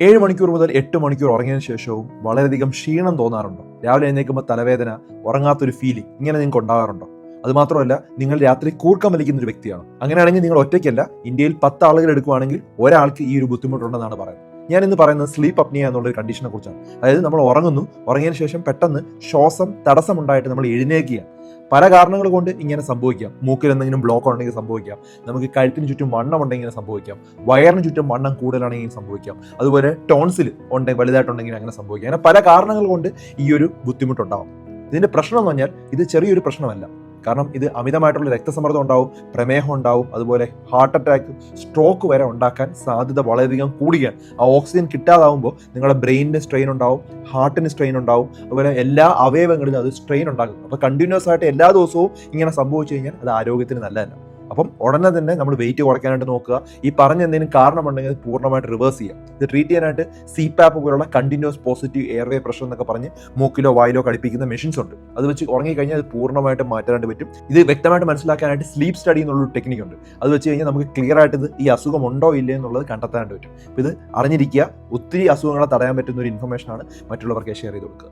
ഏഴ് മണിക്കൂർ മുതൽ എട്ട് മണിക്കൂർ ഉറങ്ങിയതിന് ശേഷവും വളരെയധികം ക്ഷീണം തോന്നാറുണ്ടോ? രാവിലെ എഴുന്നേൽക്കുമ്പോൾ തലവേദന ഉറങ്ങാത്തൊരു ഫീലിംഗ് ഇങ്ങനെ നിങ്ങൾക്ക് ഉണ്ടാകാറുണ്ടോ? അതുമാത്രമല്ല നിങ്ങൾ രാത്രി കൂർക്കം വലിക്കുന്ന ഒരു വ്യക്തിയാണ്. അങ്ങനെയാണെങ്കിൽ നിങ്ങൾ ഒറ്റയ്ക്കല്ല ഇന്ത്യയിൽ പത്ത് ആളുകൾ എടുക്കുകയാണെങ്കിൽ ഒരാൾക്ക് ഈ ഒരു ബുദ്ധിമുട്ടുണ്ടെന്നാണ് പറയുന്നത്. ഞാൻ ഇന്ന് പറയുന്നത് സ്ലീപ്പ് അപ്നിയ എന്നുള്ള ഒരു കണ്ടീഷനെ കുറിച്ചാണ്. അതായത് നമ്മൾ ഉറങ്ങുന്നു ഉറങ്ങിയതിന് ശേഷം പെട്ടെന്ന് ശ്വാസം തടസ്സമുണ്ടായിട്ട് നമ്മൾ എഴുന്നേൽക്കുകയാണ്. പല കാരണങ്ങൾ കൊണ്ട് ഇങ്ങനെ സംഭവിക്കാം. മൂക്കിൽ എന്തെങ്കിലും ബ്ലോക്ക് ഉണ്ടെങ്കിൽ സംഭവിക്കാം. നമുക്ക് കഴുത്തിന് ചുറ്റും വണ്ണം ഉണ്ടെങ്കിൽ സംഭവിക്കാം. വയറിന് ചുറ്റും വണ്ണം കൂടുതലാണെങ്കിൽ സംഭവിക്കാം. അതുപോലെ ടോൺസിൽ ഉണ്ടെങ്കിൽ വലുതായിട്ടുണ്ടെങ്കിൽ അങ്ങനെ സംഭവിക്കാം. അങ്ങനെ പല കാരണങ്ങൾ കൊണ്ട് ഈ ഒരു ബുദ്ധിമുട്ടുണ്ടാവും. ഇതിന്റെ പ്രശ്നം എന്ന് പറഞ്ഞാൽ ഇത് ചെറിയൊരു പ്രശ്നമല്ല. കാരണം ഇത് അമിതമായിട്ടുള്ള രക്തസമ്മർദ്ദം ഉണ്ടാവും പ്രമേഹം ഉണ്ടാവും അതുപോലെ ഹാർട്ട് അറ്റാക്ക് സ്ട്രോക്ക് വരെ ഉണ്ടാക്കാൻ സാധ്യത വളരെയധികം കൂടുകയാണ്. ആ ഓക്സിജൻ കിട്ടാതാവുമ്പോൾ നിങ്ങളുടെ ബ്രെയിനിന് സ്ട്രെയിൻ ഉണ്ടാവും ഹാർട്ടിന് സ്ട്രെയിൻ ഉണ്ടാവും അതുപോലെ എല്ലാ അവയവങ്ങളിലും അത് സ്ട്രെയിൻ ഉണ്ടാകും അപ്പോൾ കണ്ടിന്യൂസ് ആയിട്ട് എല്ലാ ദിവസവും ഇങ്ങനെ സംഭവിച്ചു കഴിഞ്ഞാൽ അത് ആരോഗ്യത്തിന് നല്ലതല്ല. അപ്പം ഉടനെ തന്നെ നമ്മൾ വെയിറ്റ് കുറയ്ക്കാനായിട്ട് നോക്കുക. ഈ പറഞ്ഞ എന്തെങ്കിലും കാരണമുണ്ടെങ്കിൽ അത് പൂർണമായിട്ട് റിവേഴ്സ് ചെയ്യുക. ഇത് ട്രീറ്റ് ചെയ്യാനായിട്ട് സി പാപ്പ് പോലുള്ള കണ്ടിന്യൂസ് പോസിറ്റീവ് എയർവേ പ്രഷർ എന്നൊക്കെ പറഞ്ഞ് മൂക്കിലോ വായിലോ കടിപ്പിക്കുന്ന മെഷീൻസ് ഉണ്ട്. അത് വെച്ച് ഉറങ്ങിക്കഴിഞ്ഞാൽ അത് പൂർണമായിട്ട് മാറ്റാനായിട്ട് പറ്റും. ഇത് വ്യക്തമായിട്ട് മനസ്സിലാക്കാനായിട്ട് സ്ലീപ്പ് സ്റ്റഡി എന്നുള്ളൊരു ടെക്നിക് ഉണ്ട്. അത് വെച്ച് കഴിഞ്ഞാൽ നമുക്ക് ക്ലിയർ ആയിട്ട് ഇത് ഈ അസുഖം ഉണ്ടോ ഇല്ലേ എന്നുള്ളത് കണ്ടെത്താനായിട്ട് പറ്റും. ഇത് അറിഞ്ഞിരിക്കുക. ഒത്തിരി അസുഖങ്ങളെ തടയാൻ പറ്റുന്ന ഒരു ഇൻഫർമേഷൻ ആണ് മറ്റുള്ളവർക്ക് ഷെയർ ചെയ്ത് കൊടുക്കുക.